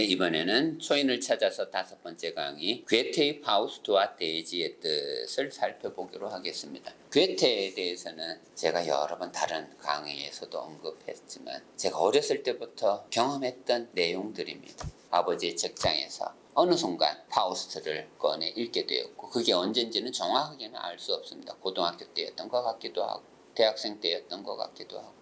네, 이번에는 초인을 찾아서 다섯 번째 강의 괴테의 파우스트와 대지의 뜻을 살펴보기로 하겠습니다. 괴테에 대해서는 제가 여러 번 다른 강의에서도 언급했지만 제가 어렸을 때부터 경험했던 내용들입니다. 아버지의 책장에서 어느 순간 파우스트를 꺼내 읽게 되었고 그게 언젠지는 정확하게는 알 수 없습니다. 고등학교 때였던 것 같기도 하고 대학생 때였던 것 같기도 하고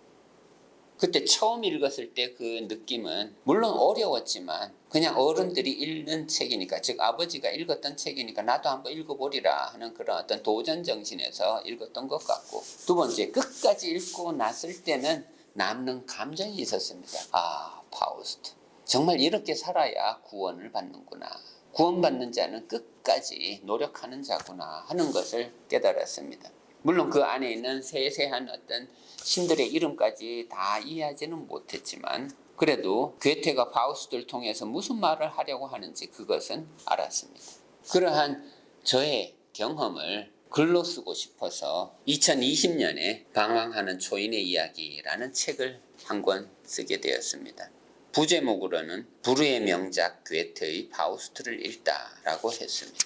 그때 처음 읽었을 때 그 느낌은 물론 어려웠지만 그냥 어른들이 읽는 책이니까 즉 아버지가 읽었던 책이니까 나도 한번 읽어보리라 하는 그런 어떤 도전 정신에서 읽었던 것 같고 두 번째 끝까지 읽고 났을 때는 남는 감정이 있었습니다. 아 파우스트 정말 이렇게 살아야 구원을 받는구나. 구원받는 자는 끝까지 노력하는 자구나 하는 것을 깨달았습니다. 물론 그 안에 있는 세세한 어떤 신들의 이름까지 다 이해하지는 못했지만 그래도 괴테가 파우스트를 통해서 무슨 말을 하려고 하는지 그것은 알았습니다. 그러한 저의 경험을 글로 쓰고 싶어서 2020년에 방황하는 초인의 이야기라는 책을 한 권 쓰게 되었습니다. 부제목으로는 부르의 명작 괴테의 파우스트를 읽다라고 했습니다.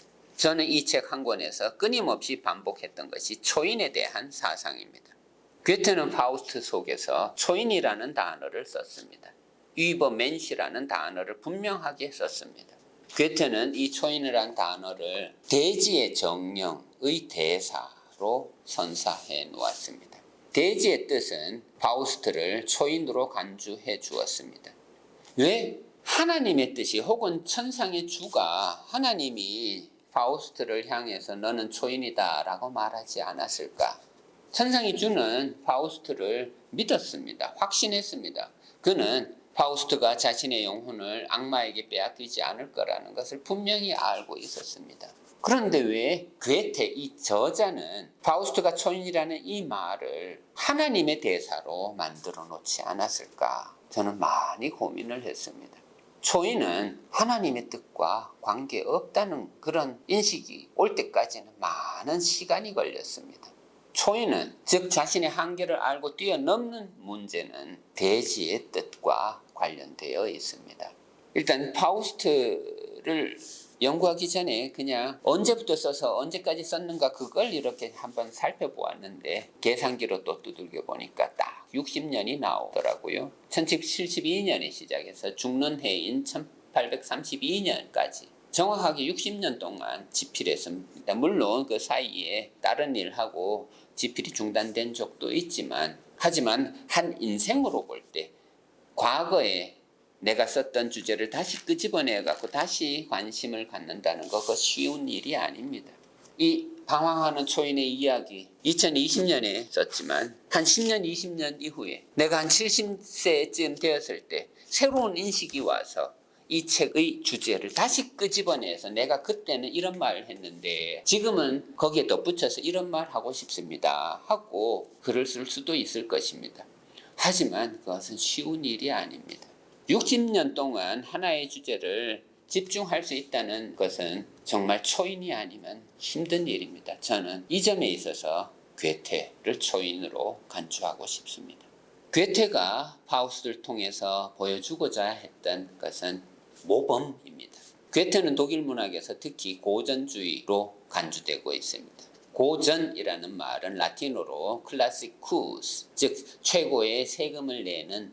저는 이 책 한 권에서 끊임없이 반복했던 것이 초인에 대한 사상입니다. 괴테는 파우스트 속에서 초인이라는 단어를 썼습니다. 위버 맨시라는 단어를 분명하게 썼습니다. 괴테는 이 초인이라는 단어를 대지의 정령의 대사로 선사해 놓았습니다. 대지의 뜻은 파우스트를 초인으로 간주해 주었습니다. 왜 하나님의 뜻이 혹은 천상의 주가 하나님이 파우스트를 향해서 너는 초인이다 라고 말하지 않았을까? 천상의 주는 파우스트를 믿었습니다. 확신했습니다. 그는 파우스트가 자신의 영혼을 악마에게 빼앗기지 않을 거라는 것을 분명히 알고 있었습니다. 그런데 왜 괴테 이 저자는 파우스트가 초인이라는 이 말을 하나님의 대사로 만들어 놓지 않았을까? 저는 많이 고민을 했습니다. 초인은 하나님의 뜻과 관계 없다는 그런 인식이 올 때까지는 많은 시간이 걸렸습니다. 초인은 즉 자신의 한계를 알고 뛰어넘는 문제는 대지의 뜻과 관련되어 있습니다. 일단 파우스트를 연구하기 전에 그냥 언제부터 써서 언제까지 썼는가 그걸 이렇게 한번 살펴보았는데 계산기로 또 두들겨 보니까 딱 60년이 나오더라고요. 1772년에 시작해서 죽는 해인 1832년까지 정확하게 60년 동안 집필했습니다. 물론 그 사이에 다른 일하고 집필이 중단된 적도 있지만 하지만 한 인생으로 볼 때 과거에 내가 썼던 주제를 다시 끄집어내 갖고 다시 관심을 갖는다는 거 그거 쉬운 일이 아닙니다. 이 방황하는 초인의 이야기 2020년에 썼지만 한 10년 20년 이후에 내가 한 70세쯤 되었을 때 새로운 인식이 와서 이 책의 주제를 다시 끄집어내서 내가 그때는 이런 말을 했는데 지금은 거기에 덧붙여서 이런 말 하고 싶습니다 하고 글을 쓸 수도 있을 것입니다. 하지만 그것은 쉬운 일이 아닙니다. 60년 동안 하나의 주제를 집중할 수 있다는 것은 정말 초인이 아니면 힘든 일입니다. 저는 이 점에 있어서 괴테를 초인으로 간주하고 싶습니다. 괴테가 파우스를 통해서 보여주고자 했던 것은 모범입니다. 괴테는 독일 문학에서 특히 고전주의로 간주되고 있습니다. 고전이라는 말은 라틴어로 클라시쿠스, 즉 최고의 세금을 내는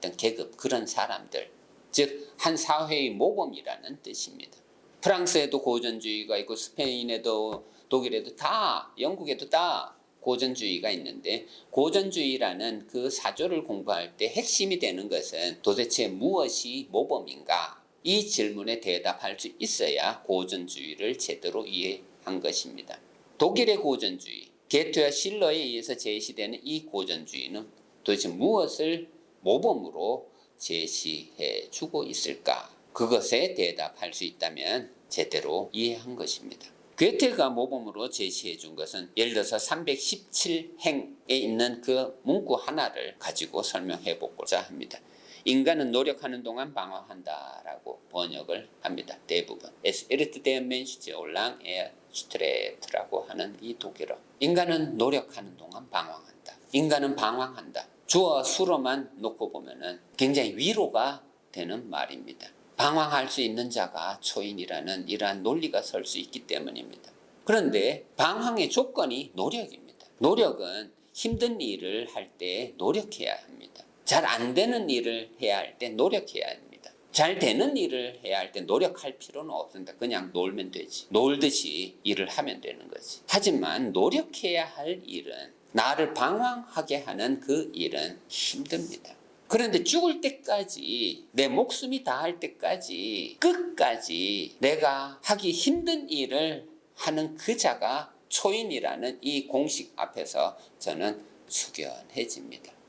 어떤 계급 그런 사람들, 즉 한 사회의 모범이라는 뜻입니다. 프랑스에도 고전주의가 있고 스페인에도 독일에도 다 영국에도 다 고전주의가 있는데 고전주의라는 그 사조를 공부할 때 핵심이 되는 것은 도대체 무엇이 모범인가 이 질문에 대답할 수 있어야 고전주의를 제대로 이해한 것입니다. 독일의 고전주의, 게트와 실러에 의해서 제시되는 이 고전주의는 도대체 무엇을 모범으로 제시해 주고 있을까? 그것에 대답할 수 있다면 제대로 이해한 것입니다. 괴테가 모범으로 제시해 준 것은 예를 들어서 317행에 있는 그 문구 하나를 가지고 설명해 보고자 합니다. 인간은 노력하는 동안 방황한다라고 번역을 합니다. 대부분. Es irrt der Mensch solange er streit라고 하는 이 독일어. 인간은 노력하는 동안 방황한다. 인간은 방황한다. 주어 수로만 놓고 보면은 굉장히 위로가 되는 말입니다. 방황할 수 있는 자가 초인이라는 이러한 논리가 설 수 있기 때문입니다. 그런데 방황의 조건이 노력입니다. 노력은 힘든 일을 할 때 노력해야 합니다. 잘 안 되는 일을 해야 할 때 노력해야 합니다. 잘 되는 일을 해야 할 때 노력할 필요는 없습니다. 그냥 놀면 되지. 놀듯이 일을 하면 되는 거지. 하지만 노력해야 할 일은 나를 방황하게 하는 그 일은 힘듭니다. 그런데 죽을 때까지 내 목숨이 다할 때까지 끝까지 내가 하기 힘든 일을 하는 그 자가 초인이라는 이 공식 앞에서 저는 숙연해집니다.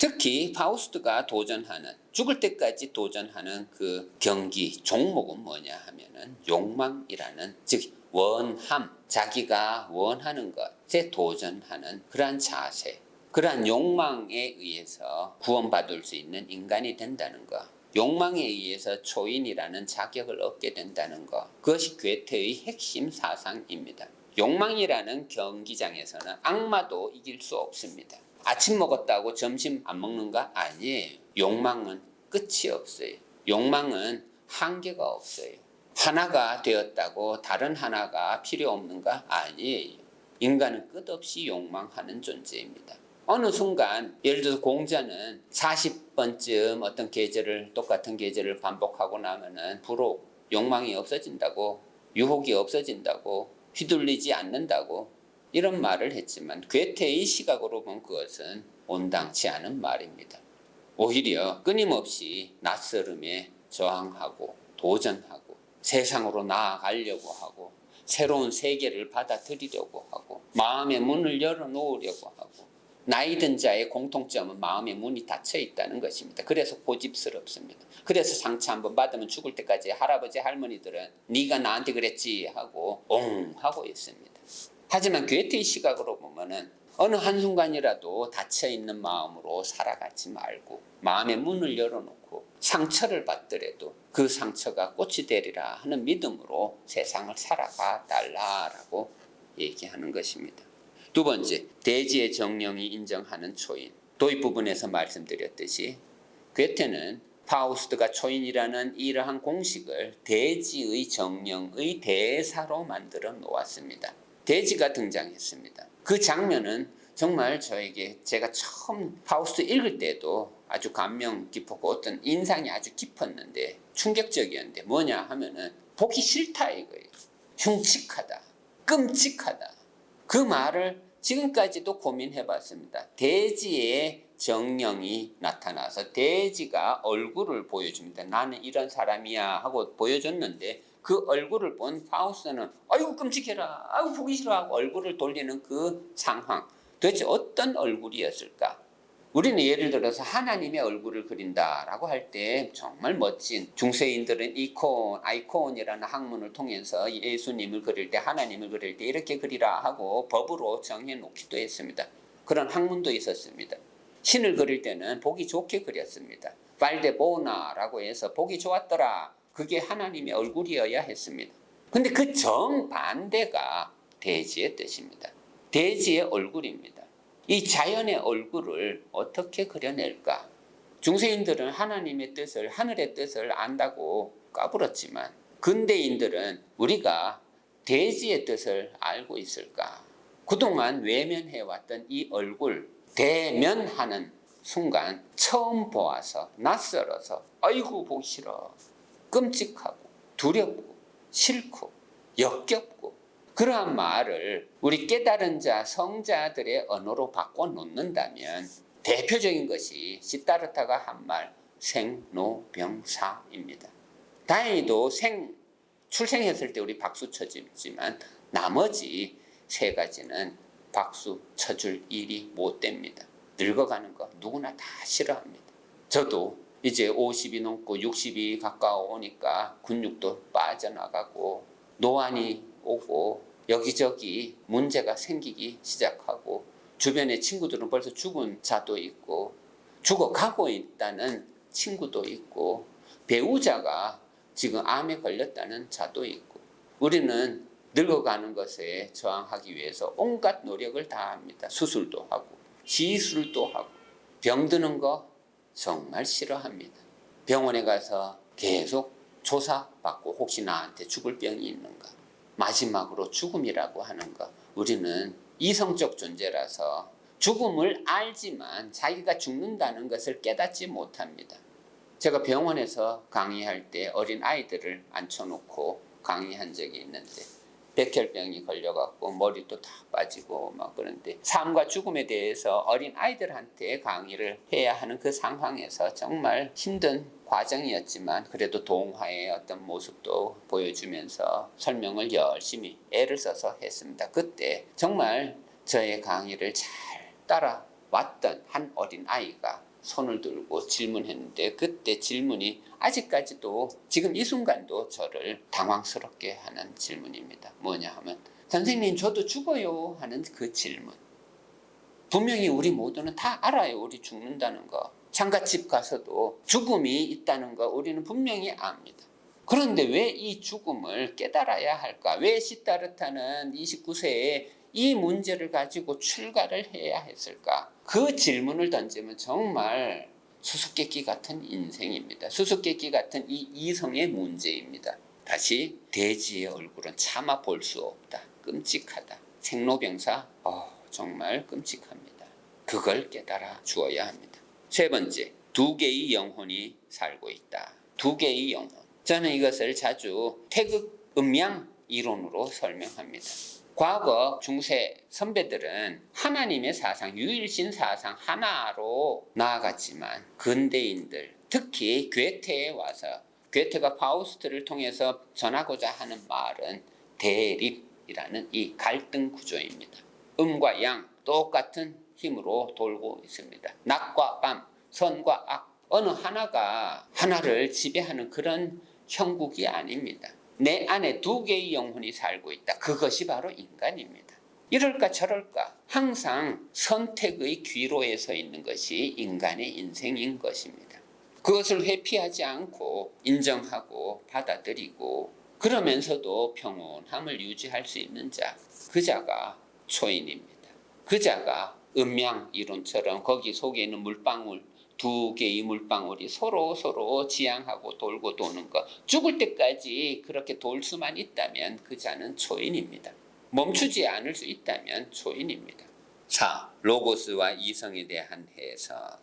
특히 파우스트가 도전하는 죽을 때까지 도전하는 그 경기 종목은 뭐냐 하면은 욕망이라는 즉 원함 자기가 원하는 것에 도전하는 그러한 자세 그러한 욕망에 의해서 구원받을 수 있는 인간이 된다는 것 욕망에 의해서 초인이라는 자격을 얻게 된다는 것 그것이 괴테의 핵심 사상입니다. 욕망이라는 경기장에서는 악마도 이길 수 없습니다. 아침 먹었다고 점심 안 먹는가? 아니에요. 욕망은 끝이 없어요. 욕망은 한계가 없어요. 하나가 되었다고 다른 하나가 필요 없는가? 아니에요. 인간은 끝없이 욕망하는 존재입니다. 어느 순간 예를 들어서 공자는 40번쯤 어떤 계절을 똑같은 계절을 반복하고 나면은 부록 욕망이 없어진다고 유혹이 없어진다고 휘둘리지 않는다고 이런 말을 했지만 괴테의 시각으로 본 그것은 온당치 않은 말입니다. 오히려 끊임없이 낯설음에 저항하고 도전하고 세상으로 나아가려고 하고 새로운 세계를 받아들이려고 하고 마음의 문을 열어놓으려고 하고 나이 든 자의 공통점은 마음의 문이 닫혀 있다는 것입니다. 그래서 고집스럽습니다. 그래서 상처 한번 받으면 죽을 때까지 할아버지 할머니들은 네가 나한테 그랬지 하고 옹 하고 있습니다. 하지만 괴테의 시각으로 보면은 어느 한순간이라도 닫혀 있는 마음으로 살아가지 말고 마음의 문을 열어놓고 상처를 받더라도 그 상처가 꽃이 되리라 하는 믿음으로 세상을 살아가 달라라고 얘기하는 것입니다. 두 번째, 대지의 정령이 인정하는 초인. 도입 부분에서 말씀드렸듯이 괴테는 파우스트가 초인이라는 이러한 공식을 대지의 정령의 대사로 만들어 놓았습니다. 대지가 등장했습니다. 그 장면은 정말 저에게 제가 처음 파우스트 읽을 때도 아주 감명 깊었고 어떤 인상이 아주 깊었는데 충격적이었는데 뭐냐 하면은 보기 싫다 이거예요. 흉측하다. 끔찍하다. 그 말을 지금까지도 고민해 봤습니다. 대지의 정령이 나타나서 대지가 얼굴을 보여줍니다. 나는 이런 사람이야 하고 보여줬는데 그 얼굴을 본 파우스는 아이고 끔찍해라. 아이고 보기 싫어 하고 얼굴을 돌리는 그 상황. 도대체 어떤 얼굴이었을까? 우리는 예를 들어서 하나님의 얼굴을 그린다라고 할 때 정말 멋진 중세인들은 이콘, 아이콘이라는 학문을 통해서 예수님을 그릴 때 하나님을 그릴 때 이렇게 그리라 하고 법으로 정해 놓기도 했습니다. 그런 학문도 있었습니다. 신을 그릴 때는 보기 좋게 그렸습니다. 발데보나라고 해서 보기 좋았더라. 그게 하나님의 얼굴이어야 했습니다. 근데 그 정반대가 대지의 뜻입니다. 대지의 얼굴입니다. 이 자연의 얼굴을 어떻게 그려낼까? 중세인들은 하나님의 뜻을, 하늘의 뜻을 안다고 까불었지만, 근대인들은 우리가 대지의 뜻을 알고 있을까? 그동안 외면해왔던 이 얼굴, 대면하는 순간 처음 보아서, 낯설어서, 아이고, 보기 싫어. 끔찍하고, 두렵고, 싫고, 역겹고, 그러한 말을 우리 깨달은 자, 성자들의 언어로 바꿔 놓는다면 대표적인 것이 시타르타가 한 말 생로병사입니다. 다행히도 생 출생했을 때 우리 박수 쳐주지만 나머지 세 가지는 박수 쳐줄 일이 못 됩니다. 늙어가는 거 누구나 다 싫어합니다. 저도 이제 50이 넘고 60이 가까워 오니까 근육도 빠져나가고 노안이 오고 여기저기 문제가 생기기 시작하고 주변에 친구들은 벌써 죽은 자도 있고 죽어가고 있다는 친구도 있고 배우자가 지금 암에 걸렸다는 자도 있고 우리는 늙어가는 것에 저항하기 위해서 온갖 노력을 다합니다. 수술도 하고 시술도 하고 병드는 거 정말 싫어합니다. 병원에 가서 계속 조사받고 혹시 나한테 죽을 병이 있는가. 마지막으로 죽음이라고 하는 거. 우리는 이성적 존재라서 죽음을 알지만 자기가 죽는다는 것을 깨닫지 못합니다. 제가 병원에서 강의할 때 어린 아이들을 앉혀놓고 강의한 적이 있는데 백혈병이 걸려갖고 머리도 다 빠지고 막 그런데 삶과 죽음에 대해서 어린 아이들한테 강의를 해야 하는 그 상황에서 정말 힘든 과정이었지만 그래도 동화의 어떤 모습도 보여주면서 설명을 열심히 애를 써서 했습니다. 그때 정말 저의 강의를 잘 따라왔던 한 어린 아이가 손을 들고 질문했는데 그때 질문이 아직까지도 지금 이 순간도 저를 당황스럽게 하는 질문입니다. 뭐냐 하면 선생님 저도 죽어요 하는 그 질문. 분명히 우리 모두는 다 알아요. 우리 죽는다는 거. 장가집 가서도 죽음이 있다는 거 우리는 분명히 압니다. 그런데 왜 이 죽음을 깨달아야 할까? 왜 시타르타는 29세에 이 문제를 가지고 출가를 해야 했을까? 그 질문을 던지면 정말 수수께끼 같은 인생입니다. 수수께끼 같은 이 이성의 문제입니다. 다시 대지의 얼굴은 차마 볼 수 없다. 끔찍하다. 생로병사, 어, 정말 끔찍합니다. 그걸 깨달아 주어야 합니다. 세 번째, 두 개의 영혼이 살고 있다. 두 개의 영혼. 저는 이것을 자주 태극 음양 이론으로 설명합니다. 과거 중세 선배들은 하나님의 사상, 유일신 사상 하나로 나아갔지만 근대인들, 특히 괴테에 와서 괴테가 파우스트를 통해서 전하고자 하는 말은 대립이라는 이 갈등 구조입니다. 음과 양 똑같은 힘으로 돌고 있습니다. 낮과 밤, 선과 악 어느 하나가 하나를 지배하는 그런 형국이 아닙니다. 내 안에 두 개의 영혼이 살고 있다. 그것이 바로 인간입니다. 이럴까 저럴까 항상 선택의 귀로에 서 있는 것이 인간의 인생인 것입니다. 그것을 회피하지 않고 인정하고 받아들이고 그러면서도 평온함을 유지할 수 있는 자, 그 자가 초인입니다. 그 자가 음양 이론처럼 거기 속에 있는 물방울 두 개의 물방울이 서로 서로 지향하고 돌고 도는 것. 죽을 때까지 그렇게 돌 수만 있다면 그 자는 초인입니다. 멈추지 않을 수 있다면 초인입니다. 4. 로고스와 이성에 대한 해석.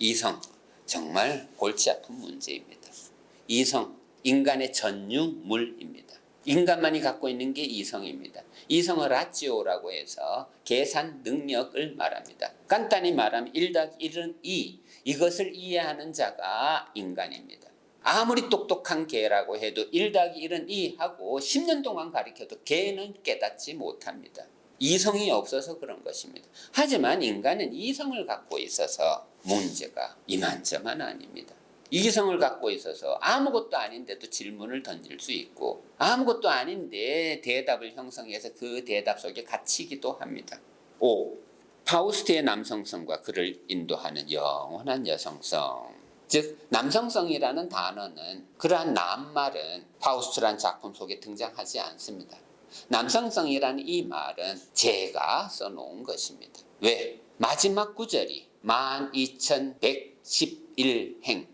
이성, 정말 골치 아픈 문제입니다. 이성, 인간의 전유물입니다. 인간만이 갖고 있는 게 이성입니다. 이성을 라지오라고 해서 계산 능력을 말합니다. 간단히 말하면 1더 1은 2. 이것을 이해하는 자가 인간입니다. 아무리 똑똑한 개라고 해도 1더 1은 2 하고 10년 동안 가르쳐도 개는 깨닫지 못합니다. 이성이 없어서 그런 것입니다. 하지만 인간은 이성을 갖고 있어서 문제가 이만저만 아닙니다. 이성을 갖고 있어서 아무것도 아닌데도 질문을 던질 수 있고 아무것도 아닌데 대답을 형성해서 그 대답 속에 갇히기도 합니다. 5. 파우스트의 남성성과 그를 인도하는 영원한 여성성. 즉 남성성이라는 단어는 그러한 남말은 파우스트란 작품 속에 등장하지 않습니다. 남성성이라는 이 말은 제가 써놓은 것입니다. 왜? 마지막 구절이 12,111행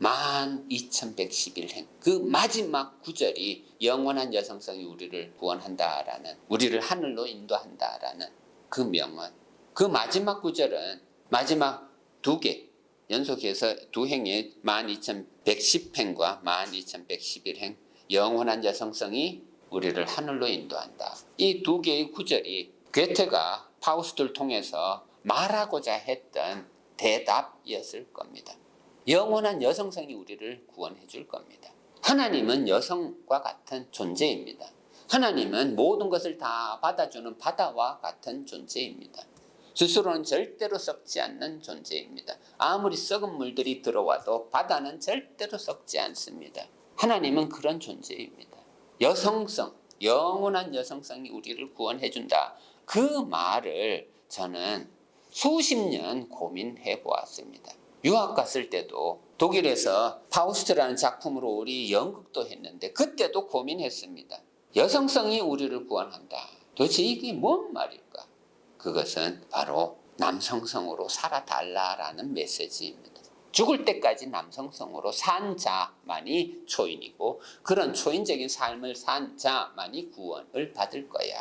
12,111행 그 마지막 구절이 영원한 여성성이 우리를 구원한다라는 우리를 하늘로 인도한다라는 그 명언 그 마지막 구절은 마지막 두 개 연속해서 두 행의 12,110행과 12,111행 영원한 여성성이 우리를 하늘로 인도한다. 이 두 개의 구절이 괴테가 파우스트를 통해서 말하고자 했던 대답이었을 겁니다. 영원한 여성성이 우리를 구원해 줄 겁니다. 하나님은 여성과 같은 존재입니다. 하나님은 모든 것을 다 받아주는 바다와 같은 존재입니다. 스스로는 절대로 썩지 않는 존재입니다. 아무리 썩은 물들이 들어와도 바다는 절대로 썩지 않습니다. 하나님은 그런 존재입니다. 여성성, 영원한 여성성이 우리를 구원해 준다. 그 말을 저는 수십 년 고민해 보았습니다. 유학 갔을 때도 독일에서 파우스트라는 작품으로 우리 연극도 했는데 그때도 고민했습니다. 여성성이 우리를 구원한다. 도대체 이게 뭔 말일까? 그것은 바로 남성성으로 살아달라라는 메시지입니다. 죽을 때까지 남성성으로 산 자만이 초인이고 그런 초인적인 삶을 산 자만이 구원을 받을 거야.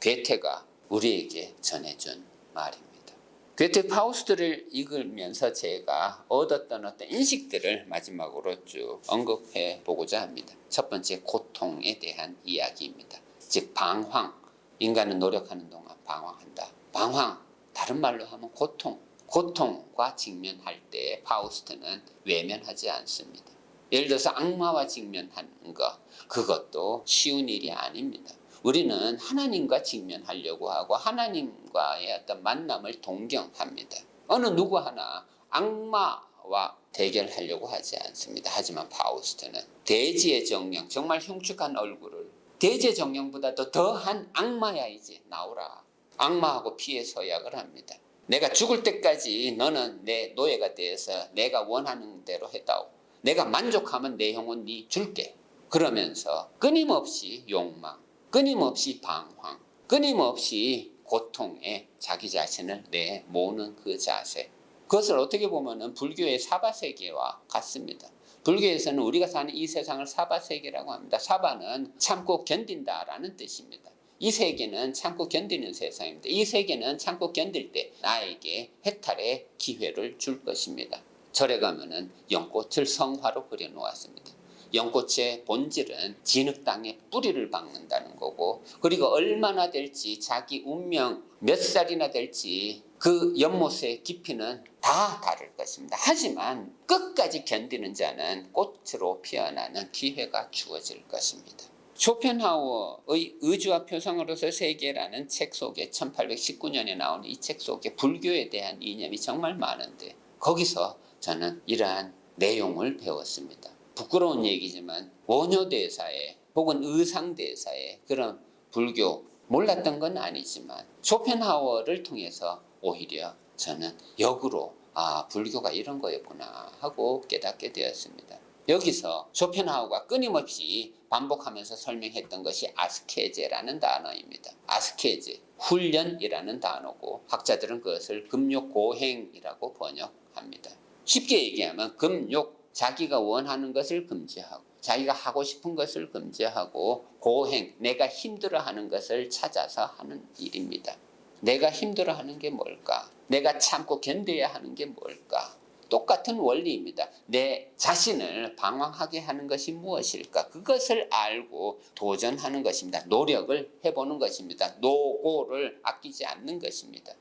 괴테가 우리에게 전해준 말입니다. 괴테 파우스트를 읽으면서 제가 얻었던 어떤 인식들을 마지막으로 쭉 언급해 보고자 합니다. 첫 번째 고통에 대한 이야기입니다. 즉 방황. 인간은 노력하는 동안 방황한다. 방황. 다른 말로 하면 고통. 고통과 직면할 때 파우스트는 외면하지 않습니다. 예를 들어서 악마와 직면하는 것, 그것도 쉬운 일이 아닙니다. 우리는 하나님과 직면하려고 하고 하나님과의 어떤 만남을 동경합니다. 어느 누구 하나 악마와 대결하려고 하지 않습니다. 하지만 파우스트는 대지의 정령, 정말 흉측한 얼굴을 대지의 정령보다도 더한 악마야 이제 나오라. 악마하고 피해 서약을 합니다. 내가 죽을 때까지 너는 내 노예가 되어서 내가 원하는 대로 해다오. 내가 만족하면 내 영혼 네 줄게. 그러면서 끊임없이 욕망, 끊임없이 방황, 끊임없이 고통에 자기 자신을 내모는 그 자세. 그것을 어떻게 보면은 불교의 사바 세계와 같습니다. 불교에서는 우리가 사는 이 세상을 사바 세계라고 합니다. 사바는 참고 견딘다라는 뜻입니다. 이 세계는 참고 견디는 세상입니다. 이 세계는 참고 견딜 때 나에게 해탈의 기회를 줄 것입니다. 절에 가면은 연꽃을 성화로 그려놓았습니다. 연꽃의 본질은 진흙 땅에 뿌리를 박는다는 거고 그리고 얼마나 될지 자기 운명 몇 살이나 될지 그 연못의 깊이는 다 다를 것입니다. 하지만 끝까지 견디는 자는 꽃으로 피어나는 기회가 주어질 것입니다. 쇼펜하우어의 의주와 표상으로서 세계라는 책 속에 1819년에 나온 이 책 속에 불교에 대한 이념이 정말 많은데 거기서 저는 이러한 내용을 배웠습니다. 부끄러운 얘기지만 원효대사에 혹은 의상대사에 그런 불교 몰랐던 건 아니지만 쇼펜하우어를 통해서 오히려 저는 역으로 아 불교가 이런 거였구나 하고 깨닫게 되었습니다. 여기서 쇼펜하우가 끊임없이 반복하면서 설명했던 것이 아스케제라는 단어입니다. 아스케제, 훈련이라는 단어고 학자들은 그것을 금욕고행이라고 번역합니다. 쉽게 얘기하면 금욕, 자기가 원하는 것을 금지하고 자기가 하고 싶은 것을 금지하고 고행, 내가 힘들어하는 것을 찾아서 하는 일입니다. 내가 힘들어하는 게 뭘까? 내가 참고 견뎌야 하는 게 뭘까? 똑같은 원리입니다. 내 자신을 방황하게 하는 것이 무엇일까? 그것을 알고 도전하는 것입니다. 노력을 해보는 것입니다. 노고를 아끼지 않는 것입니다.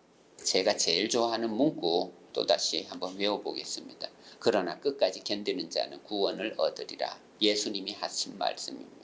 제가 제일 좋아하는 문구 또다시 한번 외워보겠습니다. 그러나 끝까지 견디는 자는 구원을 얻으리라. 예수님이 하신 말씀입니다.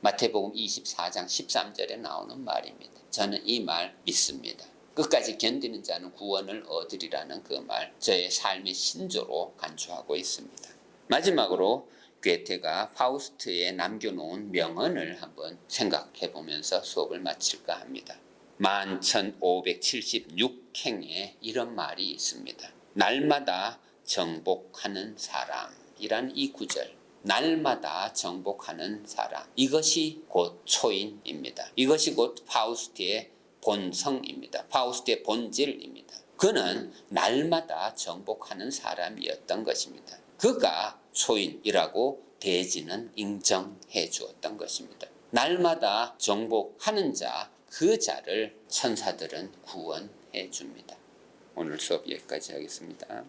마태복음 24장 13절에 나오는 말입니다. 저는 이 말 믿습니다. 끝까지 견디는 자는 구원을 얻으리라는 그 말, 저의 삶의 신조로 간주하고 있습니다. 마지막으로 괴테가 파우스트에 남겨놓은 명언을 한번 생각해 보면서 수업을 마칠까 합니다. 11,576행에 이런 말이 있습니다. 날마다 정복하는 사람이란 이 구절. 날마다 정복하는 사람. 이것이 곧 초인입니다. 이것이 곧 파우스트의 본성입니다. 파우스트의 본질입니다. 그는 날마다 정복하는 사람이었던 것입니다. 그가 초인이라고 대지는 인정해 주었던 것입니다. 날마다 정복하는 자, 그 자를 천사들은 구원해 줍니다. 오늘 수업 여기까지 하겠습니다.